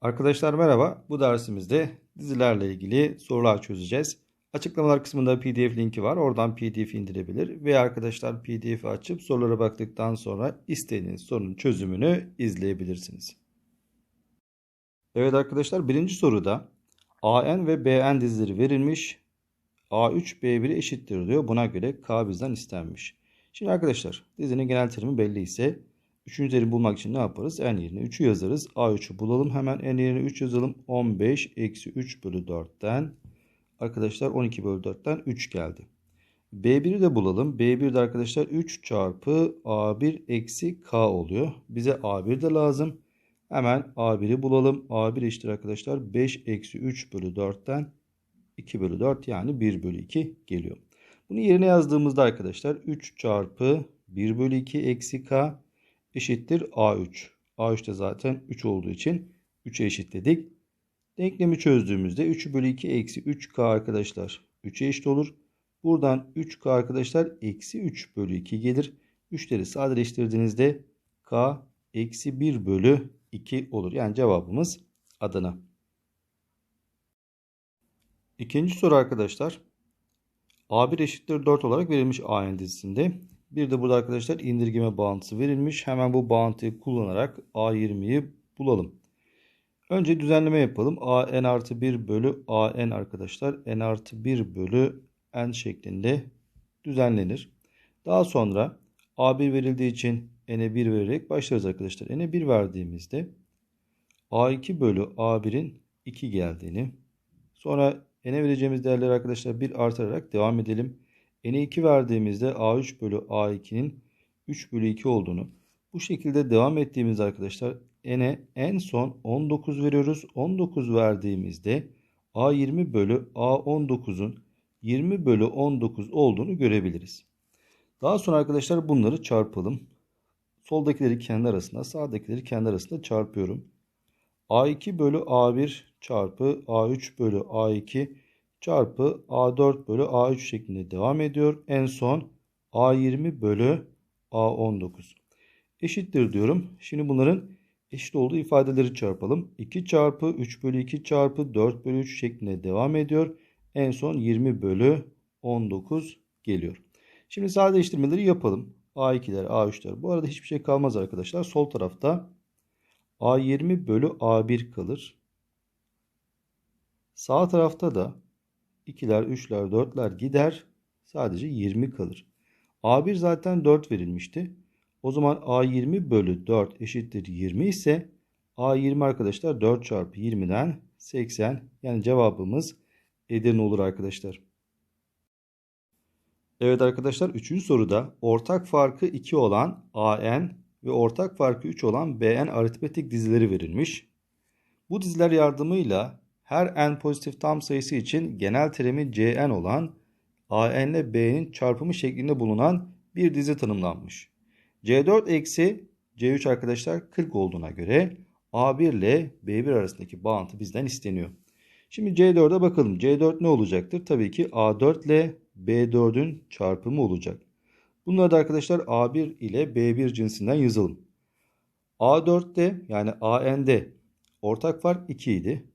Arkadaşlar merhaba. Bu dersimizde dizilerle ilgili sorular çözeceğiz. Açıklamalar kısmında PDF linki var. Oradan PDF indirebilir. Ve arkadaşlar PDF'i açıp sorulara baktıktan sonra istediğiniz sorunun çözümünü izleyebilirsiniz. Evet arkadaşlar birinci soruda AN ve BN dizileri verilmiş. A3 B1'e eşittir diyor. Buna göre K bizden istenmiş. Şimdi arkadaşlar dizinin genel terimi belli ise Üçüncü terim bulmak için ne yaparız? n yerine 3'ü yazarız. A3'ü bulalım. Hemen n yerine 3 yazalım. 15 eksi 3 bölü 4'ten arkadaşlar 12 bölü 4'ten 3 geldi. B1'i de bulalım. B1 de arkadaşlar 3 çarpı A1 eksi K oluyor. Bize A1 de lazım. Hemen A1'i bulalım. A1 eşittir arkadaşlar 5 eksi 3 bölü 4'ten 2 bölü 4 yani 1 bölü 2 geliyor. Bunu yerine yazdığımızda arkadaşlar 3 çarpı 1 bölü 2 eksi K eşittir A3. A3 de zaten 3 olduğu için 3'e eşitledik. Denklemi çözdüğümüzde 3 bölü 2 eksi 3K arkadaşlar 3'e eşit olur. Buradan 3K arkadaşlar eksi 3 bölü 2 gelir. 3'leri sadeleştirdiğinizde K eksi 1 bölü 2 olur. Yani cevabımız Adana. İkinci soru arkadaşlar. A1 eşittir 4 olarak verilmiş AN dizisinde. Bir de burada arkadaşlar indirgeme bağıntısı verilmiş. Hemen bu bağıntıyı kullanarak A20'yi bulalım. Önce düzenleme yapalım. A n artı 1 bölü A n arkadaşlar n artı 1 bölü n şeklinde düzenlenir. Daha sonra A1 verildiği için n'e 1 vererek başlarız arkadaşlar. n'e 1 verdiğimizde A2 bölü A1'in 2 geldiğini sonra n'e vereceğimiz değerleri arkadaşlar 1 artırarak devam edelim n'e 2 verdiğimizde a3 bölü a2'nin 3 bölü 2 olduğunu bu şekilde devam ettiğimiz arkadaşlar n'e en son 19 veriyoruz. 19 verdiğimizde a20 bölü a19'un 20 bölü 19 olduğunu görebiliriz. Daha sonra arkadaşlar bunları çarpalım. Soldakileri kendi arasında sağdakileri kendi arasında çarpıyorum. a2 bölü a1 çarpı a3 bölü a2 çarpı A4 bölü A3 şeklinde devam ediyor. En son A20 bölü A19 eşittir diyorum. Şimdi bunların eşit olduğu ifadeleri çarpalım. 2 çarpı 3 bölü 2 çarpı 4 bölü 3 şeklinde devam ediyor. En son 20 bölü 19 geliyor. Şimdi sadeleştirmeleri yapalım. A2'ler, A3'ler. Bu arada hiçbir şey kalmaz arkadaşlar. Sol tarafta A20 bölü A1 kalır. Sağ tarafta da 2'ler, 3'ler, 4'ler gider. Sadece 20 kalır. A1 zaten 4 verilmişti. O zaman A20 bölü 4 eşittir 20 ise A20 arkadaşlar 4 çarpı 20'den 80. Yani cevabımız Edirne olur arkadaşlar. Evet arkadaşlar 3. soruda ortak farkı 2 olan AN ve ortak farkı 3 olan BN aritmetik dizileri verilmiş. Bu diziler yardımıyla her n pozitif tam sayısı için genel terimi Cn olan An ile B'nin çarpımı şeklinde bulunan bir dizi tanımlanmış. C4 eksi C3 arkadaşlar 40 olduğuna göre A1 ile B1 arasındaki bağıntı bizden isteniyor. Şimdi C4'e bakalım. C4 ne olacaktır? Tabii ki A4 ile B4'ün çarpımı olacak. Bunları da arkadaşlar A1 ile B1 cinsinden yazalım. A4'te yani AN'de ortak fark 2 idi.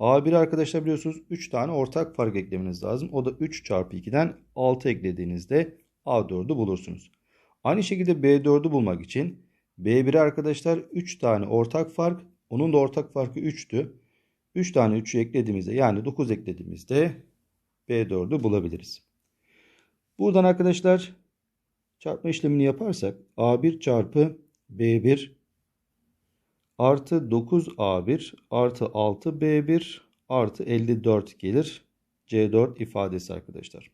A1 arkadaşlar biliyorsunuz 3 tane ortak fark eklemeniz lazım. O da 3 çarpı 2'den 6 eklediğinizde A4'ü bulursunuz. Aynı şekilde B4'ü bulmak için B1'e arkadaşlar 3 tane ortak fark. Onun da ortak farkı 3'tü. 3 tane 3'ü eklediğimizde yani 9 eklediğimizde B4'ü bulabiliriz. Buradan arkadaşlar çarpma işlemini yaparsak A1 çarpı B1 artı 9A1 artı 6B1 artı 54 gelir. C4 ifadesi arkadaşlar.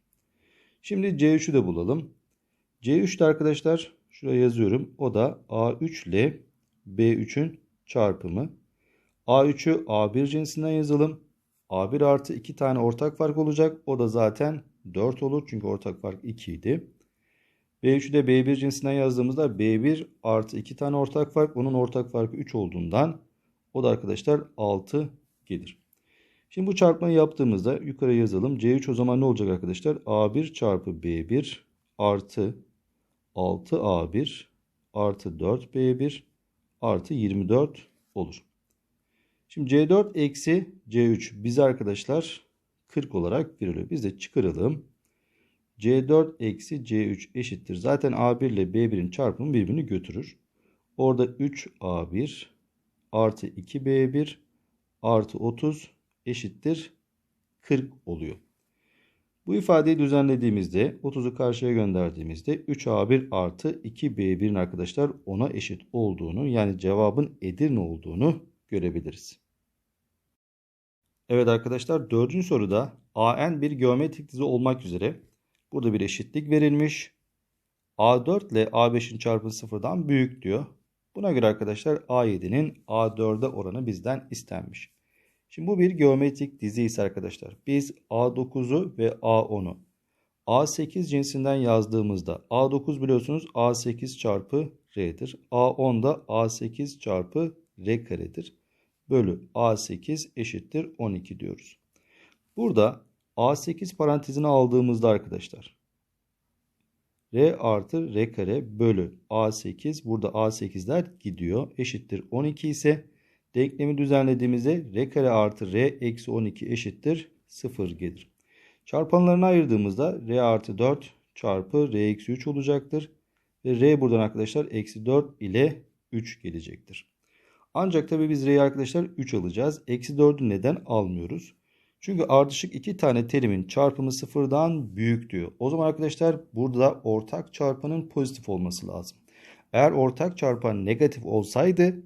Şimdi C3'ü de bulalım. C3'te arkadaşlar şuraya yazıyorum. O da A3 ile B3'ün çarpımı. A3'ü A1 cinsinden yazalım. A1 artı 2 tane ortak fark olacak. O da zaten 4 olur. Çünkü ortak fark 2 idi. B3'ü de B1 cinsinden yazdığımızda B1 artı 2 tane ortak fark. Bunun ortak farkı 3 olduğundan o da arkadaşlar 6 gelir. Şimdi bu çarpmayı yaptığımızda yukarı yazalım. C3 o zaman ne olacak arkadaşlar? A1 çarpı B1 artı 6A1 artı 4B1 artı 24 olur. Şimdi C4 eksi C3 bize arkadaşlar 40 olarak veriliyor. Biz de çıkaralım. C4 eksi C3 eşittir. Zaten A1 ile B1'in çarpımı birbirini götürür. Orada 3A1 artı 2B1 artı 30 eşittir 40 oluyor. Bu ifadeyi düzenlediğimizde 30'u karşıya gönderdiğimizde 3A1 artı 2B1'in arkadaşlar ona eşit olduğunu yani cevabın Edirne olduğunu görebiliriz. Evet arkadaşlar dördüncü soruda AN bir geometrik dizi olmak üzere burada bir eşitlik verilmiş. A4 ile A5'in çarpımı sıfırdan büyük diyor. Buna göre arkadaşlar A7'nin A4'e oranı bizden istenmiş. Şimdi bu bir geometrik dizi ise arkadaşlar biz A9'u ve A10'u A8 cinsinden yazdığımızda A9 biliyorsunuz A8 çarpı R'dir. A10 da A8 çarpı R karedir. Bölü A8 eşittir 12 diyoruz. Burada A8 parantezine aldığımızda arkadaşlar R artı R kare bölü A8 burada A8'ler gidiyor eşittir 12 ise denklemi düzenlediğimizde R kare artı R eksi 12 eşittir 0 gelir. Çarpanlarını ayırdığımızda R artı 4 çarpı R eksi 3 olacaktır. Ve R buradan arkadaşlar eksi 4 ile 3 gelecektir. Ancak tabi biz R'yi arkadaşlar 3 alacağız. Eksi 4'ü neden almıyoruz? Çünkü ardışık iki tane terimin çarpımı sıfırdan büyük diyor. O zaman arkadaşlar burada ortak çarpanın pozitif olması lazım. Eğer ortak çarpan negatif olsaydı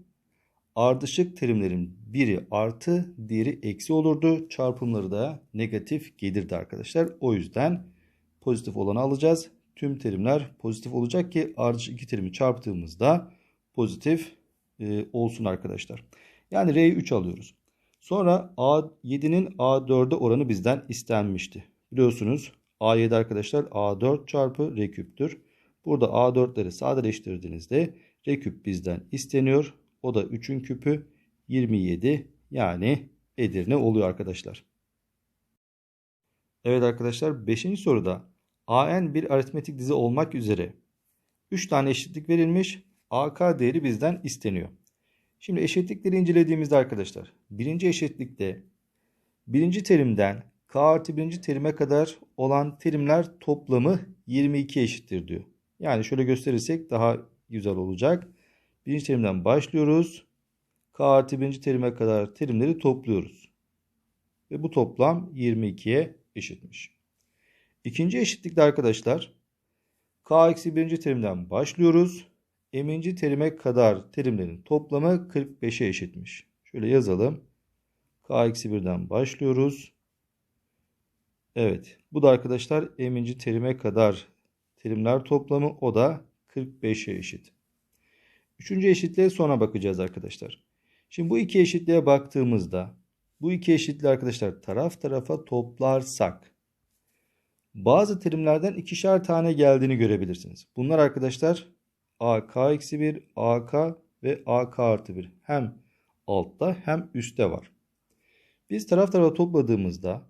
ardışık terimlerin biri artı diğeri eksi olurdu. Çarpımları da negatif gelirdi arkadaşlar. O yüzden pozitif olanı alacağız. Tüm terimler pozitif olacak ki ardışık iki terimi çarptığımızda pozitif e, olsun arkadaşlar. Yani R'yi 3 alıyoruz. Sonra A7'nin A4'e oranı bizden istenmişti. Biliyorsunuz A7 arkadaşlar A4 çarpı R küptür. Burada A4'leri sadeleştirdiğinizde R küp bizden isteniyor. O da 3'ün küpü 27 yani Edirne oluyor arkadaşlar. Evet arkadaşlar 5. soruda AN bir aritmetik dizi olmak üzere 3 tane eşitlik verilmiş. AK değeri bizden isteniyor. Şimdi eşitlikleri incelediğimizde arkadaşlar birinci eşitlikte birinci terimden k artı birinci terime kadar olan terimler toplamı 22 eşittir diyor. Yani şöyle gösterirsek daha güzel olacak. Birinci terimden başlıyoruz. K artı birinci terime kadar terimleri topluyoruz. Ve bu toplam 22'ye eşitmiş. İkinci eşitlikte arkadaşlar K eksi birinci terimden başlıyoruz eminci terime kadar terimlerin toplamı 45'e eşitmiş. Şöyle yazalım. K-1'den başlıyoruz. Evet. Bu da arkadaşlar eminci terime kadar terimler toplamı o da 45'e eşit. Üçüncü eşitliğe sonra bakacağız arkadaşlar. Şimdi bu iki eşitliğe baktığımızda bu iki eşitliği arkadaşlar taraf tarafa toplarsak bazı terimlerden ikişer tane geldiğini görebilirsiniz. Bunlar arkadaşlar AK-1, AK ve AK artı 1 hem altta hem üstte var. Biz taraf tarafa topladığımızda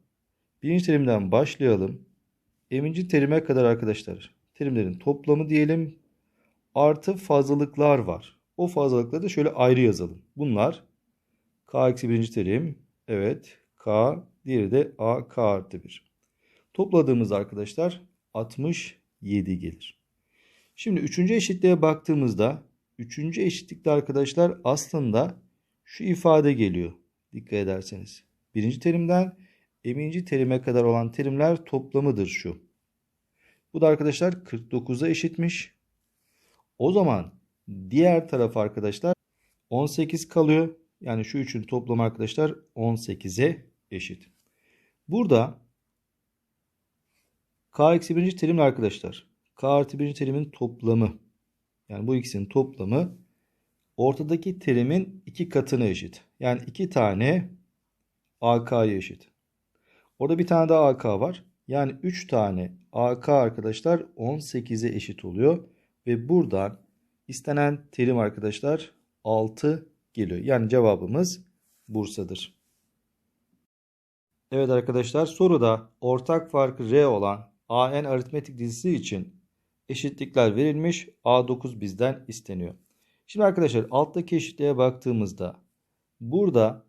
birinci terimden başlayalım. Eminci terime kadar arkadaşlar terimlerin toplamı diyelim artı fazlalıklar var. O fazlalıkları da şöyle ayrı yazalım. Bunlar K eksi birinci terim. Evet. K. Diğeri de A K artı 1. Topladığımız arkadaşlar 67 gelir. Şimdi üçüncü eşitliğe baktığımızda üçüncü eşitlikte arkadaşlar aslında şu ifade geliyor. Dikkat ederseniz. Birinci terimden eminci terime kadar olan terimler toplamıdır şu. Bu da arkadaşlar 49'a eşitmiş. O zaman diğer taraf arkadaşlar 18 kalıyor. Yani şu üçün toplamı arkadaşlar 18'e eşit. Burada k eksi birinci terimle arkadaşlar k artı birinci terimin toplamı yani bu ikisinin toplamı ortadaki terimin iki katına eşit. Yani iki tane AK'ya eşit. Orada bir tane daha AK var. Yani 3 tane AK arkadaşlar 18'e eşit oluyor. Ve buradan istenen terim arkadaşlar 6 geliyor. Yani cevabımız Bursa'dır. Evet arkadaşlar soruda ortak farkı R olan AN aritmetik dizisi için eşitlikler verilmiş. A9 bizden isteniyor. Şimdi arkadaşlar alttaki eşitliğe baktığımızda burada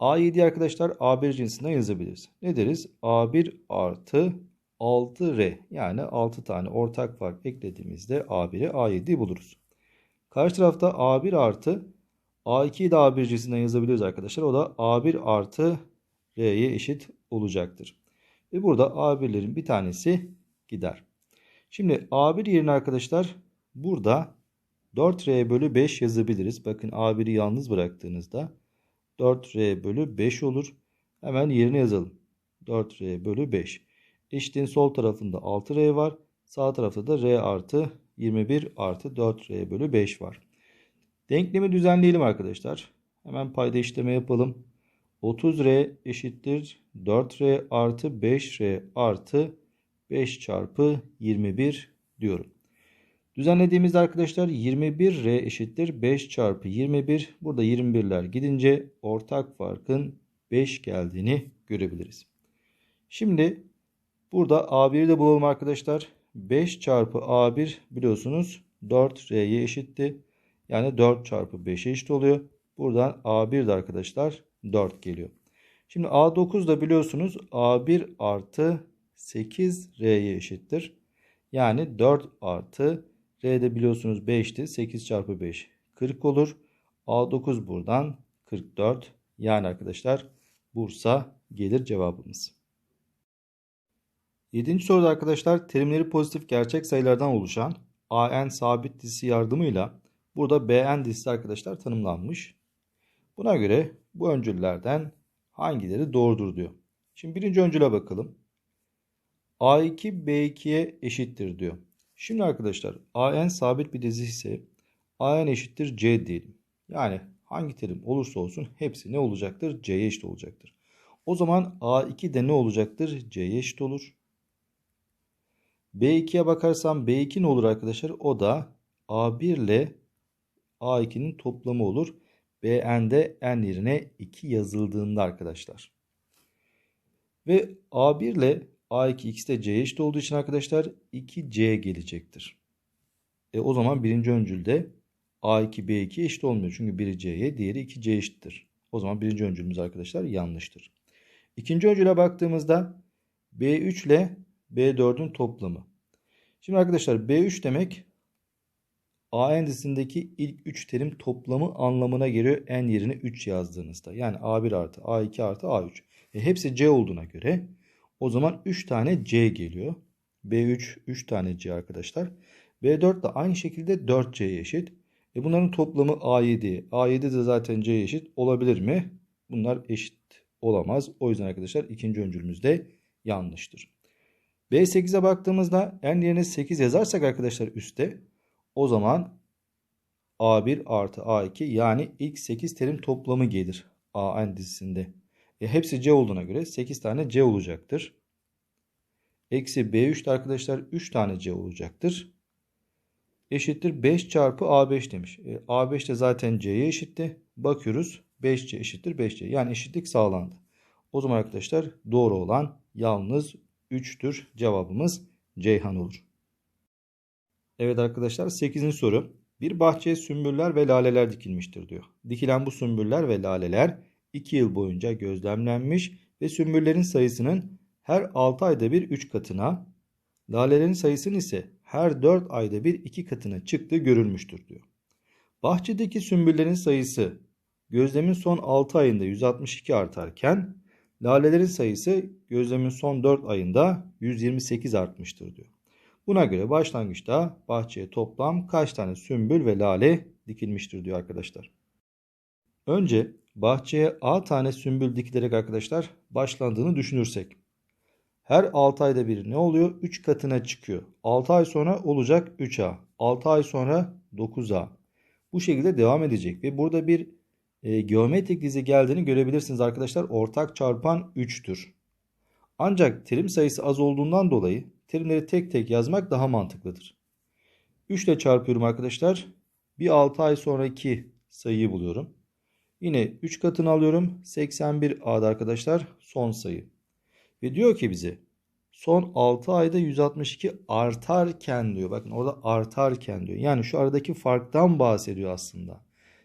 A7 arkadaşlar A1 cinsinden yazabiliriz. Ne deriz? A1 artı 6R yani 6 tane ortak fark eklediğimizde A1'i A7'yi buluruz. Karşı tarafta A1 artı A2'yi de A1 cinsinden yazabiliriz arkadaşlar. O da A1 artı R'ye eşit olacaktır. Ve burada A1'lerin bir tanesi gider. Şimdi A1 yerine arkadaşlar burada 4R bölü 5 yazabiliriz. Bakın A1'i yalnız bıraktığınızda 4R bölü 5 olur. Hemen yerine yazalım. 4R bölü 5. Eşitliğin sol tarafında 6R var. Sağ tarafta da R artı 21 artı 4R bölü 5 var. Denklemi düzenleyelim arkadaşlar. Hemen payda işleme yapalım. 30R eşittir 4R artı 5R artı 5 çarpı 21 diyorum. Düzenlediğimizde arkadaşlar 21R eşittir 5 çarpı 21. Burada 21'ler gidince ortak farkın 5 geldiğini görebiliriz. Şimdi burada A1'i de bulalım arkadaşlar. 5 çarpı A1 biliyorsunuz 4R'ye eşitti. Yani 4 çarpı 5'e eşit oluyor. Buradan A1 de arkadaşlar 4 geliyor. Şimdi A9 da biliyorsunuz A1 artı 8R'ye eşittir. Yani 4 artı R'de biliyorsunuz 5'ti. 8 çarpı 5 40 olur. A9 buradan 44. Yani arkadaşlar Bursa gelir cevabımız. 7. soruda arkadaşlar terimleri pozitif gerçek sayılardan oluşan AN sabit dizisi yardımıyla burada BN dizisi arkadaşlar tanımlanmış. Buna göre bu öncüllerden hangileri doğrudur diyor. Şimdi birinci öncüle bakalım. A2 B2'ye eşittir diyor. Şimdi arkadaşlar AN sabit bir dizi ise AN eşittir C diyelim. Yani hangi terim olursa olsun hepsi ne olacaktır? C'ye eşit olacaktır. O zaman A2 de ne olacaktır? C'ye eşit olur. B2'ye bakarsam B2 ne olur arkadaşlar? O da A1 ile A2'nin toplamı olur. BN'de n yerine 2 yazıldığında arkadaşlar. Ve A1 ile A2 ikisi de C'ye eşit olduğu için arkadaşlar 2C gelecektir. E o zaman birinci öncülde A2 B2 eşit olmuyor. Çünkü biri C'ye diğeri 2C eşittir. O zaman birinci öncülümüz arkadaşlar yanlıştır. İkinci öncüle baktığımızda B3 ile B4'ün toplamı. Şimdi arkadaşlar B3 demek A endisindeki ilk 3 terim toplamı anlamına geliyor n yerine 3 yazdığınızda. Yani A1 artı A2 artı A3. E hepsi C olduğuna göre o zaman 3 tane C geliyor. B3 3 tane C arkadaşlar. B4 de aynı şekilde 4C'ye eşit. E bunların toplamı A7. A7 de zaten C'ye eşit olabilir mi? Bunlar eşit olamaz. O yüzden arkadaşlar ikinci öncülümüz de yanlıştır. B8'e baktığımızda n yerine 8 yazarsak arkadaşlar üstte o zaman A1 artı A2 yani ilk 8 terim toplamı gelir AN dizisinde. E, hepsi C olduğuna göre 8 tane C olacaktır. Eksi B3 de arkadaşlar 3 tane C olacaktır. Eşittir 5 çarpı A5 demiş. E, A5 de zaten C'ye eşitti. Bakıyoruz 5C eşittir 5C. Yani eşitlik sağlandı. O zaman arkadaşlar doğru olan yalnız 3'tür. Cevabımız Ceyhan olur. Evet arkadaşlar 8. soru. Bir bahçeye sümbüller ve laleler dikilmiştir diyor. Dikilen bu sümbüller ve laleler 2 yıl boyunca gözlemlenmiş ve sümbüllerin sayısının her 6 ayda bir 3 katına, lalelerin sayısının ise her 4 ayda bir 2 katına çıktığı görülmüştür diyor. Bahçedeki sümbüllerin sayısı gözlemin son 6 ayında 162 artarken lalelerin sayısı gözlemin son 4 ayında 128 artmıştır diyor. Buna göre başlangıçta bahçeye toplam kaç tane sümbül ve lale dikilmiştir diyor arkadaşlar. Önce bahçeye A tane sümbül dikilerek arkadaşlar başlandığını düşünürsek. Her 6 ayda bir ne oluyor? 3 katına çıkıyor. 6 ay sonra olacak 3A. 6 ay sonra 9A. Bu şekilde devam edecek ve burada bir e, geometrik dizi geldiğini görebilirsiniz arkadaşlar. Ortak çarpan 3'tür. Ancak terim sayısı az olduğundan dolayı terimleri tek tek yazmak daha mantıklıdır. 3 ile çarpıyorum arkadaşlar. Bir 6 ay sonraki sayıyı buluyorum. Yine 3 katını alıyorum. 81 A'da arkadaşlar son sayı. Ve diyor ki bize son 6 ayda 162 artarken diyor. Bakın orada artarken diyor. Yani şu aradaki farktan bahsediyor aslında.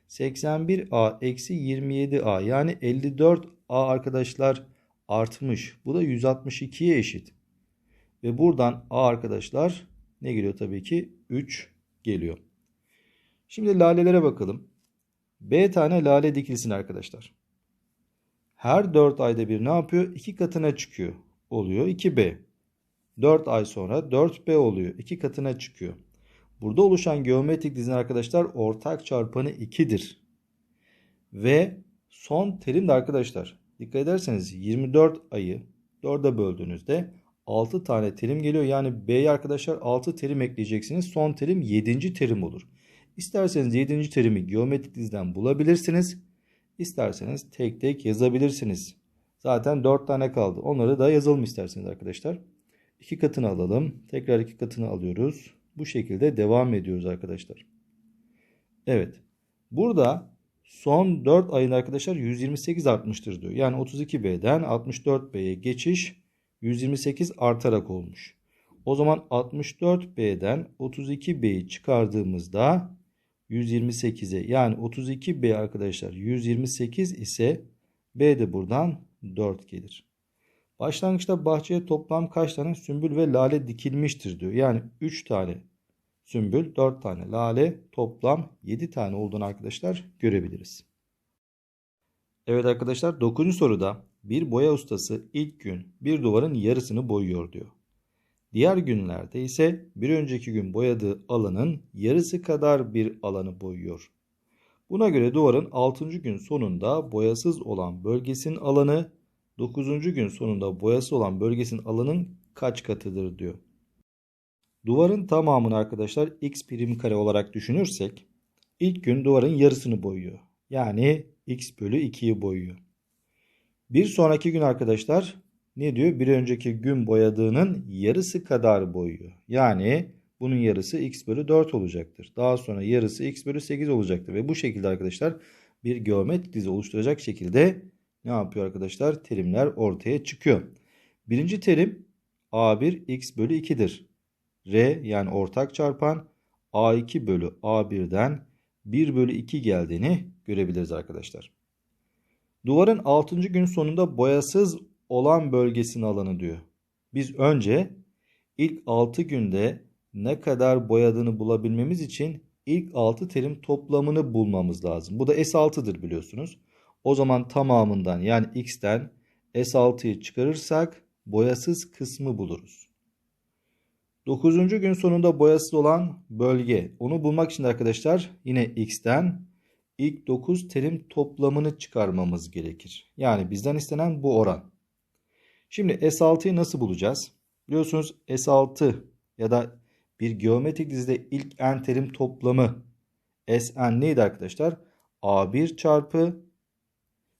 81A eksi 27A yani 54A arkadaşlar artmış. Bu da 162'ye eşit. Ve buradan A arkadaşlar ne geliyor tabii ki? 3 geliyor. Şimdi lalelere bakalım. B tane lale dikilsin arkadaşlar. Her 4 ayda bir ne yapıyor? 2 katına çıkıyor. Oluyor 2B. 4 ay sonra 4B oluyor. 2 katına çıkıyor. Burada oluşan geometrik dizinin arkadaşlar ortak çarpanı 2'dir. Ve son terim de arkadaşlar dikkat ederseniz 24 ayı 4'e böldüğünüzde 6 tane terim geliyor. Yani B'ye arkadaşlar 6 terim ekleyeceksiniz. Son terim 7. terim olur. İsterseniz 7. terimi geometrik diziden bulabilirsiniz. İsterseniz tek tek yazabilirsiniz. Zaten 4 tane kaldı. Onları da yazalım isterseniz arkadaşlar. 2 katını alalım. Tekrar 2 katını alıyoruz. Bu şekilde devam ediyoruz arkadaşlar. Evet. Burada son 4 ayın arkadaşlar 128 artmıştır diyor. Yani 32B'den 64B'ye geçiş 128 artarak olmuş. O zaman 64B'den 32B'yi çıkardığımızda 128'e yani 32B arkadaşlar 128 ise B de buradan 4 gelir. Başlangıçta bahçeye toplam kaç tane sümbül ve lale dikilmiştir diyor. Yani 3 tane sümbül, 4 tane lale, toplam 7 tane olduğunu arkadaşlar görebiliriz. Evet arkadaşlar 9. soruda bir boya ustası ilk gün bir duvarın yarısını boyuyor diyor. Diğer günlerde ise bir önceki gün boyadığı alanın yarısı kadar bir alanı boyuyor. Buna göre duvarın 6. gün sonunda boyasız olan bölgesinin alanı 9. gün sonunda boyası olan bölgesinin alanın kaç katıdır diyor. Duvarın tamamını arkadaşlar x birim kare olarak düşünürsek ilk gün duvarın yarısını boyuyor. Yani x bölü 2'yi boyuyor. Bir sonraki gün arkadaşlar ne diyor? Bir önceki gün boyadığının yarısı kadar boyuyor. Yani bunun yarısı x bölü 4 olacaktır. Daha sonra yarısı x bölü 8 olacaktır. Ve bu şekilde arkadaşlar bir geometrik dizi oluşturacak şekilde ne yapıyor arkadaşlar? Terimler ortaya çıkıyor. Birinci terim a1 x bölü 2'dir. R yani ortak çarpan a2 bölü a1'den 1 bölü 2 geldiğini görebiliriz arkadaşlar. Duvarın 6. gün sonunda boyasız olan bölgesinin alanı diyor. Biz önce ilk 6 günde ne kadar boyadığını bulabilmemiz için ilk 6 terim toplamını bulmamız lazım. Bu da S6'dır biliyorsunuz. O zaman tamamından yani x'ten S6'yı çıkarırsak boyasız kısmı buluruz. 9. gün sonunda boyasız olan bölge. Onu bulmak için arkadaşlar yine x'ten ilk 9 terim toplamını çıkarmamız gerekir. Yani bizden istenen bu oran. Şimdi S6'yı nasıl bulacağız? Biliyorsunuz S6 ya da bir geometrik dizide ilk n terim toplamı Sn neydi arkadaşlar? A1 çarpı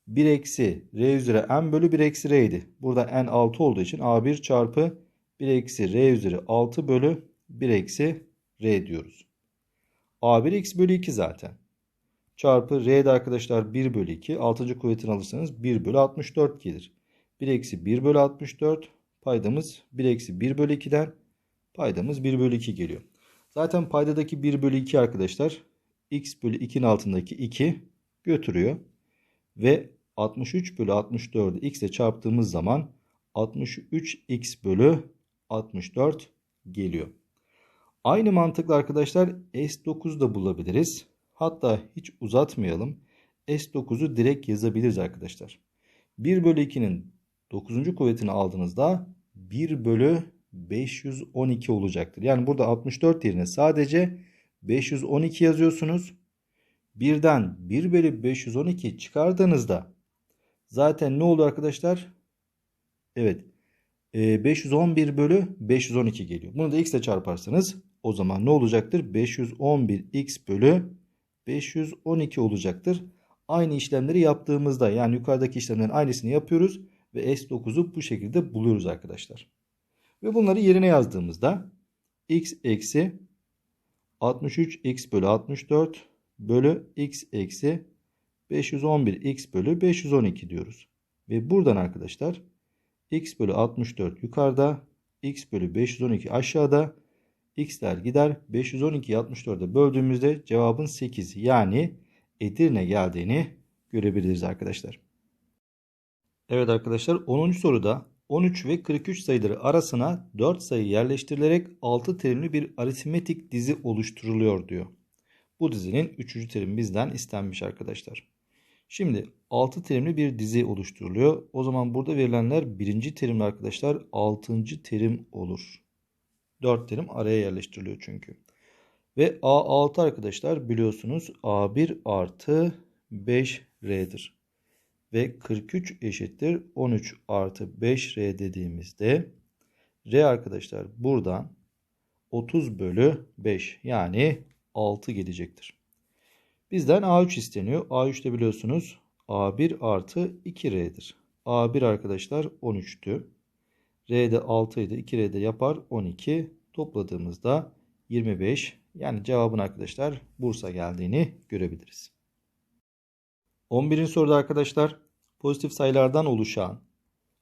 1 eksi R üzeri n bölü 1 eksi R idi. Burada n 6 olduğu için A1 çarpı 1 eksi R üzeri 6 bölü 1 eksi R diyoruz. A1 x bölü 2 zaten. Çarpı R'de arkadaşlar 1 bölü 2. 6. kuvvetini alırsanız 1 bölü 64 gelir. 1 eksi 1 bölü 64 paydamız 1 eksi 1 bölü 2'den paydamız 1 bölü 2 geliyor. Zaten paydadaki 1 bölü 2 arkadaşlar x bölü 2'nin altındaki 2 götürüyor. Ve 63 bölü 64'ü x ile çarptığımız zaman 63x bölü 64 geliyor. Aynı mantıkla arkadaşlar S9'u da bulabiliriz. Hatta hiç uzatmayalım. S9'u direkt yazabiliriz arkadaşlar. 1 bölü 2'nin 9. kuvvetini aldığınızda 1 bölü 512 olacaktır. Yani burada 64 yerine sadece 512 yazıyorsunuz. Birden 1 bölü 512 çıkardığınızda zaten ne oldu arkadaşlar? Evet 511 bölü 512 geliyor. Bunu da x ile çarparsanız o zaman ne olacaktır? 511 x bölü 512 olacaktır. Aynı işlemleri yaptığımızda yani yukarıdaki işlemlerin aynısını yapıyoruz ve S9'u bu şekilde buluyoruz arkadaşlar. Ve bunları yerine yazdığımızda x eksi 63 x bölü 64 bölü x eksi 511 x bölü 512 diyoruz. Ve buradan arkadaşlar x bölü 64 yukarıda, x bölü 512 aşağıda, x'ler gider. 512'yi 64'e böldüğümüzde cevabın 8 yani Edirne geldiğini görebiliriz arkadaşlar. Evet arkadaşlar 10. soruda 13 ve 43 sayıları arasına 4 sayı yerleştirilerek 6 terimli bir aritmetik dizi oluşturuluyor diyor. Bu dizinin 3. terimi bizden istenmiş arkadaşlar. Şimdi 6 terimli bir dizi oluşturuluyor. O zaman burada verilenler 1. terimli arkadaşlar 6. terim olur. 4 terim araya yerleştiriliyor çünkü. Ve A6 arkadaşlar biliyorsunuz A1 artı 5R'dir. Ve 43 eşittir 13 artı 5R dediğimizde R arkadaşlar buradan 30 bölü 5 yani 6 gelecektir. Bizden A3 isteniyor. A3'te biliyorsunuz A1 artı 2R'dir. A1 arkadaşlar 13'tü. R'de 6 idi. 2R'de yapar 12. Topladığımızda 25. Yani cevabın arkadaşlar Bursa geldiğini görebiliriz. 11. soruda arkadaşlar pozitif sayılardan oluşan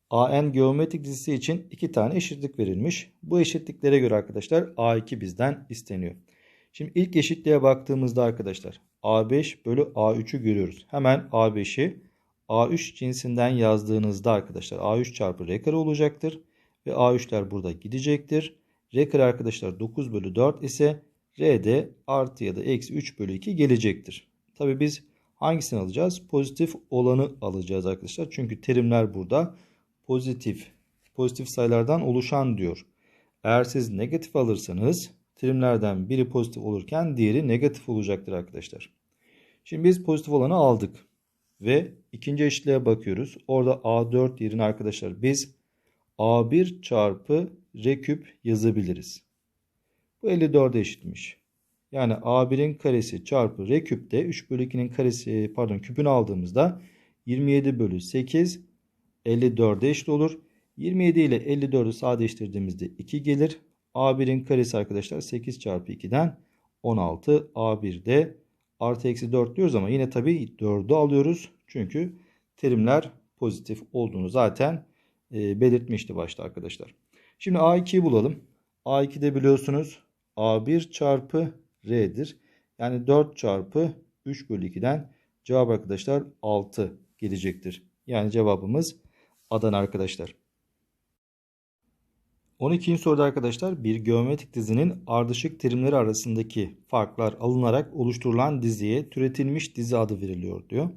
AN geometrik dizisi için iki tane eşitlik verilmiş. Bu eşitliklere göre arkadaşlar A2 bizden isteniyor. Şimdi ilk eşitliğe baktığımızda arkadaşlar A5 bölü A3'ü görüyoruz. Hemen A5'i A3 cinsinden yazdığınızda arkadaşlar A3 çarpı R kare olacaktır. Ve A3'ler burada gidecektir. R kare arkadaşlar 9 bölü 4 ise R de artı ya da eksi 3 bölü 2 gelecektir. Tabi biz hangisini alacağız? Pozitif olanı alacağız arkadaşlar. Çünkü terimler burada pozitif. Pozitif sayılardan oluşan diyor. Eğer siz negatif alırsanız terimlerden biri pozitif olurken diğeri negatif olacaktır arkadaşlar. Şimdi biz pozitif olanı aldık. Ve ikinci eşitliğe bakıyoruz. Orada A4 yerine arkadaşlar biz A1 çarpı R küp yazabiliriz. Bu 54'e eşitmiş. Yani A1'in karesi çarpı R küpte 3 bölü 2'nin karesi pardon küpünü aldığımızda 27 bölü 8 54'e eşit olur. 27 ile 54'ü sadeleştirdiğimizde 2 gelir. A1'in karesi arkadaşlar 8 çarpı 2'den 16. A1'de artı eksi 4 diyoruz ama yine tabii 4'ü alıyoruz. Çünkü terimler pozitif olduğunu zaten e, belirtmişti başta arkadaşlar. Şimdi A2'yi bulalım. A2'de biliyorsunuz A1 çarpı R'dir. Yani 4 çarpı 3 bölü 2'den cevap arkadaşlar 6 gelecektir. Yani cevabımız Adana arkadaşlar. 12. soruda arkadaşlar bir geometrik dizinin ardışık terimleri arasındaki farklar alınarak oluşturulan diziye türetilmiş dizi adı veriliyor diyor.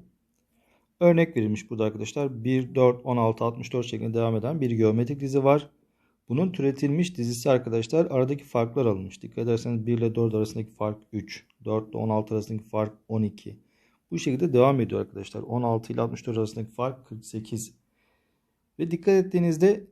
Örnek verilmiş burada arkadaşlar 1, 4, 16, 64 şeklinde devam eden bir geometrik dizi var. Bunun türetilmiş dizisi arkadaşlar aradaki farklar alınmış. Dikkat ederseniz 1 ile 4 arasındaki fark 3. 4 ile 16 arasındaki fark 12. Bu şekilde devam ediyor arkadaşlar. 16 ile 64 arasındaki fark 48. Ve dikkat ettiğinizde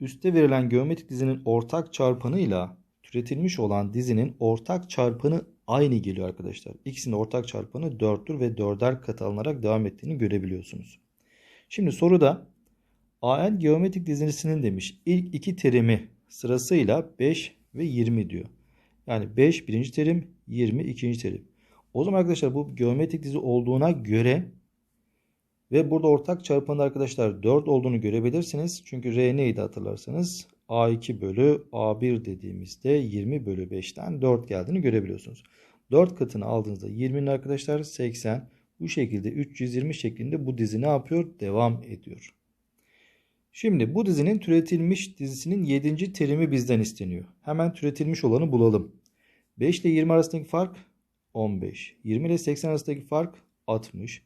üstte verilen geometrik dizinin ortak çarpanıyla türetilmiş olan dizinin ortak çarpanı aynı geliyor arkadaşlar. İkisinin ortak çarpanı 4'tür ve 4'er kat alınarak devam ettiğini görebiliyorsunuz. Şimdi soruda AN geometrik dizisinin demiş ilk iki terimi sırasıyla 5 ve 20 diyor. Yani 5 birinci terim 20 ikinci terim. O zaman arkadaşlar bu geometrik dizi olduğuna göre ve burada ortak çarpanı arkadaşlar 4 olduğunu görebilirsiniz. Çünkü R neydi hatırlarsanız A2 bölü A1 dediğimizde 20 bölü 5'ten 4 geldiğini görebiliyorsunuz. 4 katını aldığınızda 20'nin arkadaşlar 80 bu şekilde 320 şeklinde bu dizi ne yapıyor? Devam ediyor. Şimdi bu dizinin türetilmiş dizisinin 7. terimi bizden isteniyor. Hemen türetilmiş olanı bulalım. 5 ile 20 arasındaki fark 15. 20 ile 80 arasındaki fark 60.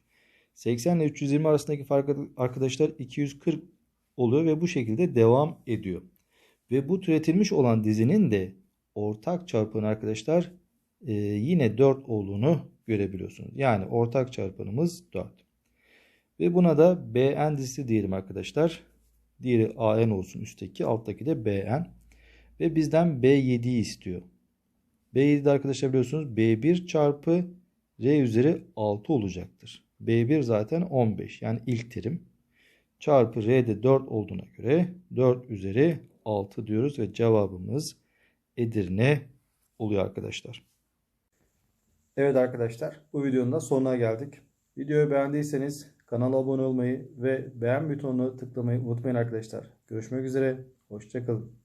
80 ile 320 arasındaki fark arkadaşlar 240 oluyor ve bu şekilde devam ediyor. Ve bu türetilmiş olan dizinin de ortak çarpanı arkadaşlar e, yine 4 olduğunu görebiliyorsunuz. Yani ortak çarpanımız 4. Ve buna da BN dizisi diyelim arkadaşlar. Diğeri AN olsun üstteki. Alttaki de BN. Ve bizden B7'yi istiyor. B7'de arkadaşlar biliyorsunuz B1 çarpı R üzeri 6 olacaktır. B1 zaten 15 yani ilk terim. Çarpı R'de 4 olduğuna göre 4 üzeri 6 diyoruz ve cevabımız Edirne oluyor arkadaşlar. Evet arkadaşlar bu videonun da sonuna geldik. Videoyu beğendiyseniz kanala abone olmayı ve beğen butonuna tıklamayı unutmayın arkadaşlar. Görüşmek üzere. Hoşçakalın.